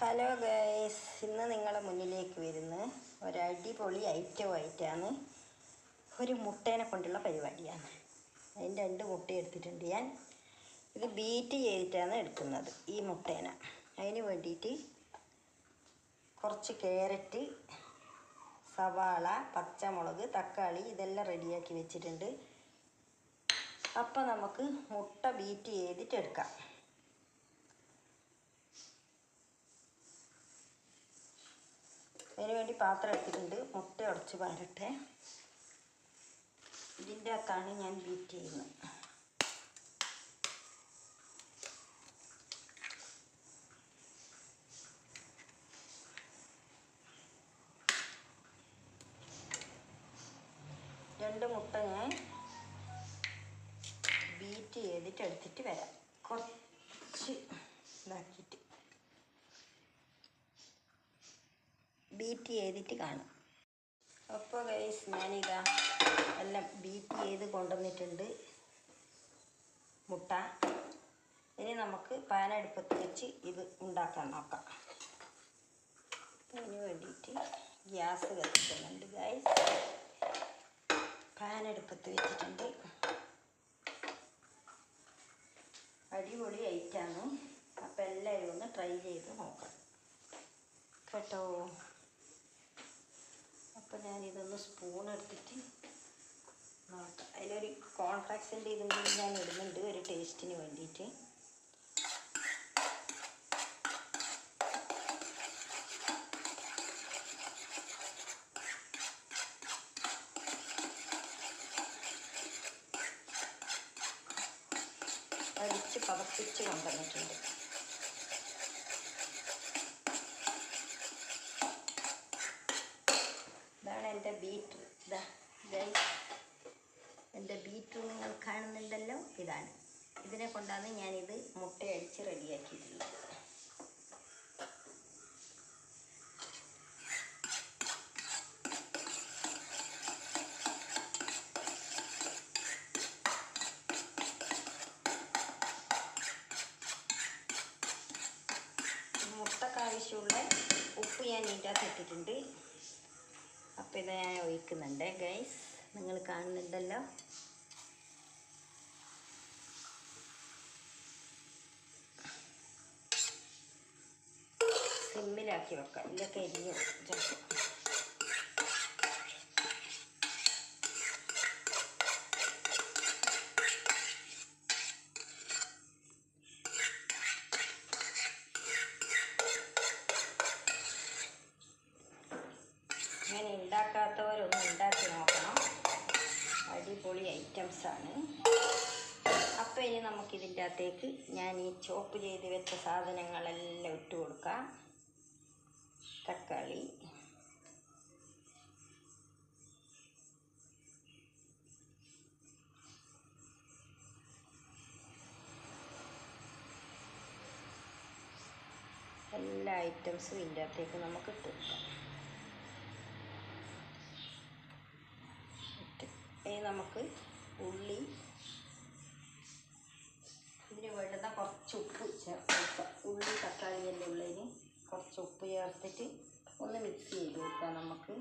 Hello guys ഇന്ന് നിങ്ങളുടെ മുന്നിലേക്ക് വരുന്ന ഒരടിപൊളി ഐറ്റമായിട്ടാണ് ഒരു മുട്ടേനെ കൊണ്ടുള്ള പരിപാടിയാണ്. അതിന്റെ രണ്ട് മുട്ട എടുത്തിട്ടുണ്ട് ഞാൻ. ഇത് ബീറ്റ് ചെയ്തിട്ടാണ് എടുക്കുന്നത് ഈ മുട്ടേന. അതിന് വേണ്ടിയിട്ട് കുറച്ച് ക്യാരറ്റ് സവാള പച്ചമുളക് തക്കാളി ഇതെല്ലാം റെഡിയാക്കി വെച്ചിട്ടുണ്ട്. അപ്പോൾ നമുക്ക് മുട്ട ബീറ്റ് ചെയ്തിട്ട് അതിന് വേണ്ടി പാത്രം എടുത്തിട്ടുണ്ട്. മുട്ട ഉടച്ച് പാരട്ടെ. ഇതിന്റെ അകത്താണ് ഞാൻ ബീറ്റ് ചെയ്യുന്നത്. രണ്ട് മുട്ട ഞാൻ ബീറ്റ് ചെയ്തിട്ട് എടുത്തിട്ട് വരാം കുറച്ച് ഇതാക്കിയിട്ട് ബീറ്റ് ചെയ്തിട്ട് കാണും. അപ്പോൾ ഗൈസ് ഞാനിതാ എല്ലാം ബീറ്റ് ചെയ്ത് കൊണ്ടുവന്നിട്ടുണ്ട്. മുട്ട. ഇനി നമുക്ക് പാനടുപ്പത്ത് വെച്ച് ഇത് ഉണ്ടാക്കാൻ നോക്കാം. അതിന് വേണ്ടിയിട്ട് ഗ്യാസ് കത്തിക്കുന്നുണ്ട് ഗൈസ് പാനടുപ്പത്ത് വെച്ചിട്ടുണ്ട്. അടിപൊളി ഐറ്റാണ് അപ്പോൾ എല്ലാവരും ഒന്ന് ട്രൈ ചെയ്ത് നോക്കാം. കേട്ടോ? അപ്പം ഞാനിതൊന്ന് സ്പൂൺ എടുത്തിട്ട് നോക്കാം. അതിലൊരു കോൺഫ്ലാക്സിന്റെ ഇതും കൂടി ഞാൻ ഇടുന്നുണ്ട് ഒരു ടേസ്റ്റിന് വേണ്ടിയിട്ട്. അടിച്ച് പതപ്പിച്ച് കൊണ്ടുവന്നിട്ടുണ്ട് ഇതാണ് എന്റെ ബീറ്റർ ഇതാ എന്റെ ബീറ്റർ നിങ്ങൾ കാണുന്നുണ്ടല്ലോ? ഇതാണ്. ഇതിനെ കൊണ്ടാണ് ഞാനിത് മുട്ടയടിച്ച് റെഡിയാക്കിയിട്ടുള്ളത്. മുട്ടക്ക് ആവശ്യമുള്ള ഉപ്പ് ഞാൻ ഇതിന്റെ അകത്ത് അപ്പോൾ ഇത് ഞാൻ ഒഴിക്കുന്നുണ്ട് ഗൈസ് നിങ്ങൾ കാണുന്നുണ്ടല്ലോ. സിമ്മിലാക്കി വെക്കാം. ഇതൊക്കെ എരിഞ്ഞു അപ്പോൾ ഇനി നമുക്കിതിന്റെ അകത്തേക്ക് ഞാൻ ഈ ചോപ്പ് ചെയ്ത് വെച്ച സാധനങ്ങളെല്ലാം ഇട്ട് കൊടുക്കാം. തക്കാളി. എല്ലാ ഐറ്റംസും ഇതിന്റെ അകത്തേക്ക് നമുക്ക് ഇട്ട് കൊടുക്കാം. ഇനി നമുക്ക് ഉള്ളി വേണ്ടുന്ന കുറച്ച് ഉപ്പ് ചേർത്ത് കൊടുക്കുക. ഉള്ളി തക്കാളി എല്ലാം ഉള്ളതിന് കുറച്ച് ഉപ്പ് ചേർത്തിട്ട് ഒന്ന് മിക്സ് ചെയ്ത് കൊടുക്കാം നമുക്ക്.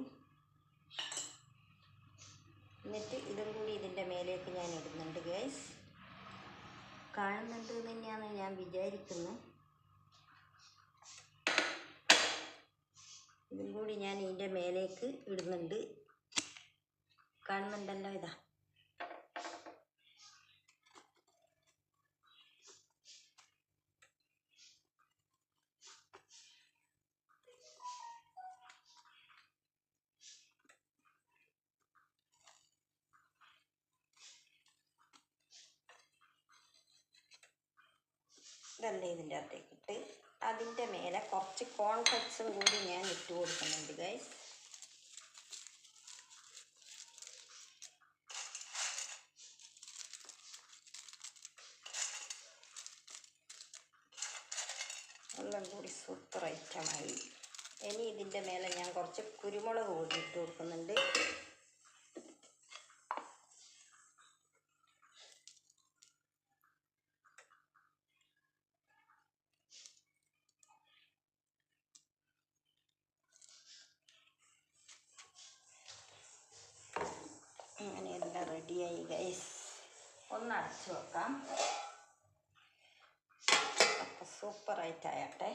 എന്നിട്ട് ഇതും കൂടി ഇതിന്റെ മേലേക്ക് ഞാൻ ഇടുന്നുണ്ട് ഗൈസ് കാണുന്നുണ്ട് തന്നെയാണ് ഞാൻ വിചാരിക്കുന്നത് ഇതും കൂടി ഞാൻ ഇതിന്റെ മേലേക്ക് ഇടുന്നുണ്ട്. കാണുന്നുണ്ടല്ലോ ഇതാ. ഇതല്ലേ ഇതിന്റെ അകത്തേക്ക് ഇട്ട്. അതിന്റെ മേലെ കുറച്ച് കോൺഫ്ലെക്സും കൂടി ഞാൻ ഇട്ട് കൊടുക്കുന്നുണ്ട് ഗൈസ് എല്ലാം കൂടി സൂപ്പർ ഐറ്റമായി ഇനി ഇതിന്റെ മേലെ ഞാൻ കുറച്ച് കുരുമുളക് കൂടി ഇട്ട് കൊടുക്കുന്നുണ്ട്. ഗൈസ് ഒന്ന് അടച്ചു വെക്കാം. അപ്പോൾ സൂപ്പറായിട്ടായട്ടെ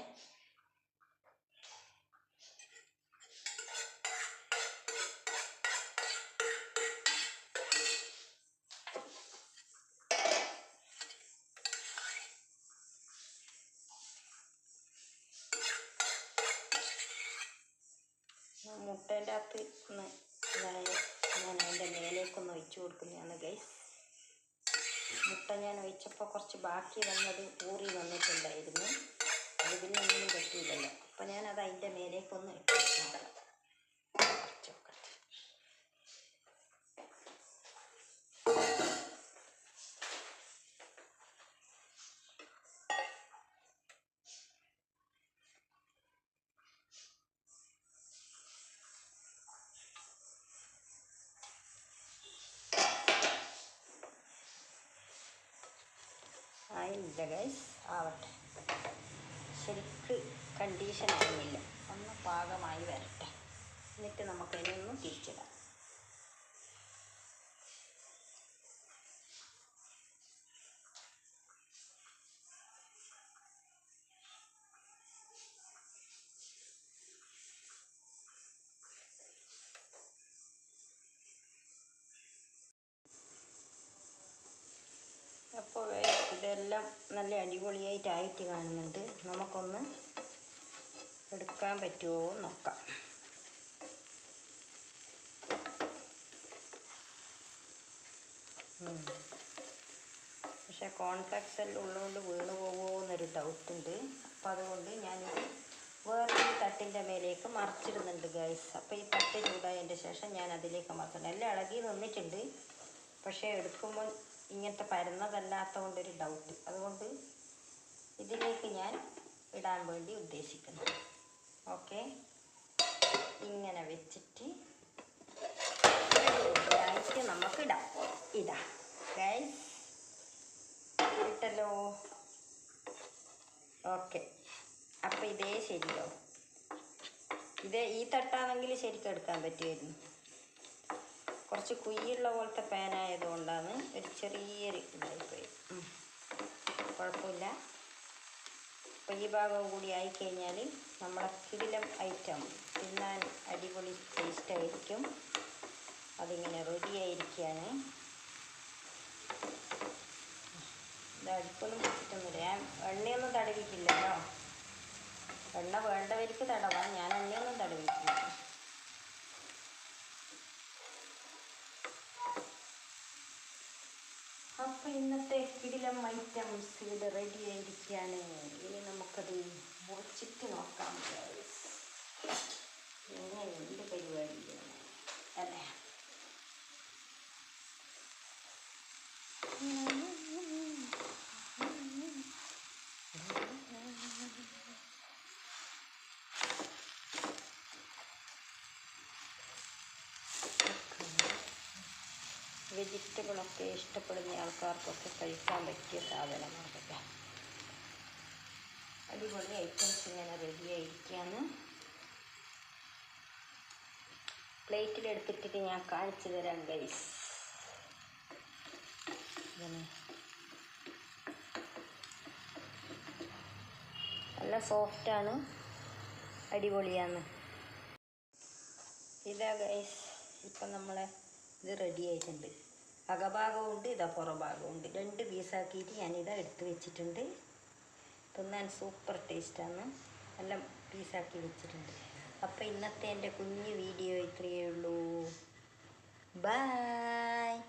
മുട്ടേന്റെ അകത്ത് ഒന്ന് ഞാൻ ഞാൻ അതിന്റെ മേലേക്കൊന്ന് ഒഴിച്ചു കൊടുക്കുന്നതാണ് ഗൈസ് മുട്ട ഞാൻ ഒഴിച്ചപ്പോൾ കുറച്ച് ബാക്കി വന്നത് ഊറി വന്നിട്ടുണ്ടായിരുന്നു. അത് പിന്നെ ഒന്നും പറ്റിയില്ലല്ലോ. അപ്പം ഞാനത് അതിന്റെ മേലേക്കൊന്ന് ഇട്ട് നോക്കാം കുറച്ച് നോക്കട്ടെ ആയില്ല ഗൈസ് ആവട്ടെ. ശരിക്ക് കണ്ടീഷൻ ആയില്ല ഒന്ന് പാകമായി വരട്ടെ. എന്നിട്ട് നമുക്കതിനൊന്ന് തിരിച്ചിടാം അപ്പോൾ ഇതെല്ലാം നല്ല അടിപൊളിയായിട്ടായിട്ട് കാണുന്നുണ്ട്. നമുക്കൊന്ന് എടുക്കാൻ പറ്റുമോ നോക്കാം. പക്ഷെ കോൺഫ്ലെക്സ് എല്ലാം ഉള്ളതുകൊണ്ട് വീണ് പോകുമോ എന്നൊരു ഡൗട്ട് ഉണ്ട് അപ്പം അതുകൊണ്ട് ഞാനിത് വേറൊരു തട്ടിന്റെ മേലേക്ക് മറിച്ചിടുന്നുണ്ട് ഗൈസ്. അപ്പോൾ ഈ തട്ട് ചൂടായതിന്റെ ശേഷം ഞാൻ അതിലേക്ക് മറച്ചിട്ടുണ്ട് എല്ലാം ഇളകി നിന്നിട്ടുണ്ട്. പക്ഷേ എടുക്കുമ്പോൾ ഇങ്ങനത്തെ പരന്നതല്ലാത്ത കൊണ്ടൊരു ഡൗട്ട് അതുകൊണ്ട് ഇതിലേക്ക് ഞാൻ ഇടാൻ വേണ്ടി ഉദ്ദേശിക്കുന്നു. ഓക്കെ ഇങ്ങനെ വെച്ചിട്ട് ആയിട്ട് നമുക്ക് ഇടാം. ഇതാ ഗൈസ് ഇട്ടല്ലോ ഓക്കെ അപ്പം ഇതേ ശരിയോ ഇതേ ഈ തട്ടാണെങ്കിൽ ശരിക്കും എടുക്കാൻ പറ്റുമായിരുന്നു കുറച്ച് കുയ്യുള്ള പോലത്തെ പാനായതുകൊണ്ടാണ് ഒരു ചെറിയൊരു ഇതായിപ്പോയി. കുഴപ്പമില്ല. അപ്പോൾ ഈ ഭാഗവും കൂടി ആയിക്കഴിഞ്ഞാൽ നമ്മളെ കിടിലം ഐറ്റം തിന്നാൻ അടിപൊളി ടേസ്റ്റ് ആയിരിക്കും. അതിങ്ങനെ റെഡി ആയിരിക്കുകയാണ്. ഇത് അടുപ്പൊന്നും പിടിച്ചിട്ടൊന്നുമില്ല ഞാൻ എണ്ണയൊന്നും തടവിക്കില്ലല്ലോ എണ്ണ വേണ്ടവർക്ക് തടവാം. ഞാൻ എണ്ണയൊന്നും തടവിക്കില്ല അപ്പൊ ഇന്നത്തെ കിടിലം ഐറ്റംസ് ഇവിടെ റെഡി ആയിരിക്കുകയാണ് ഇനി നമുക്കത് വെജിറ്റബിളൊക്കെ ഇഷ്ടപ്പെടുന്ന ആൾക്കാർക്കൊക്കെ കഴിക്കാൻ പറ്റിയ സാധനമാണല്ലേ അടിപൊളി ഐറ്റംസ് ഇങ്ങനെ റെഡി ആയിരിക്കുകയാണ് പ്ലേറ്റിലെടുത്തിട്ട് ഞാൻ കാണിച്ചു തരാം ഗൈസ് നല്ല സോഫ്റ്റാണ്. അടിപൊളിയാണ്. ഇതാ ഗൈസ് ഇപ്പം നമ്മളെ ഇത് റെഡി ആയിട്ടുണ്ട്. അകഭാഗവും ഉണ്ട് ഇതാ ഉണ്ട് രണ്ട് പീസാക്കിയിട്ട് ഞാനിതാ എടുത്ത് വെച്ചിട്ടുണ്ട്. തിന്നാൻ സൂപ്പർ ടേസ്റ്റാണ്. എല്ലാം പീസാക്കി വെച്ചിട്ടുണ്ട്. അപ്പോൾ ഇന്നത്തെ എന്റെ കുഞ്ഞു വീഡിയോ ഇത്രയേ ഉള്ളൂ. ബായ്.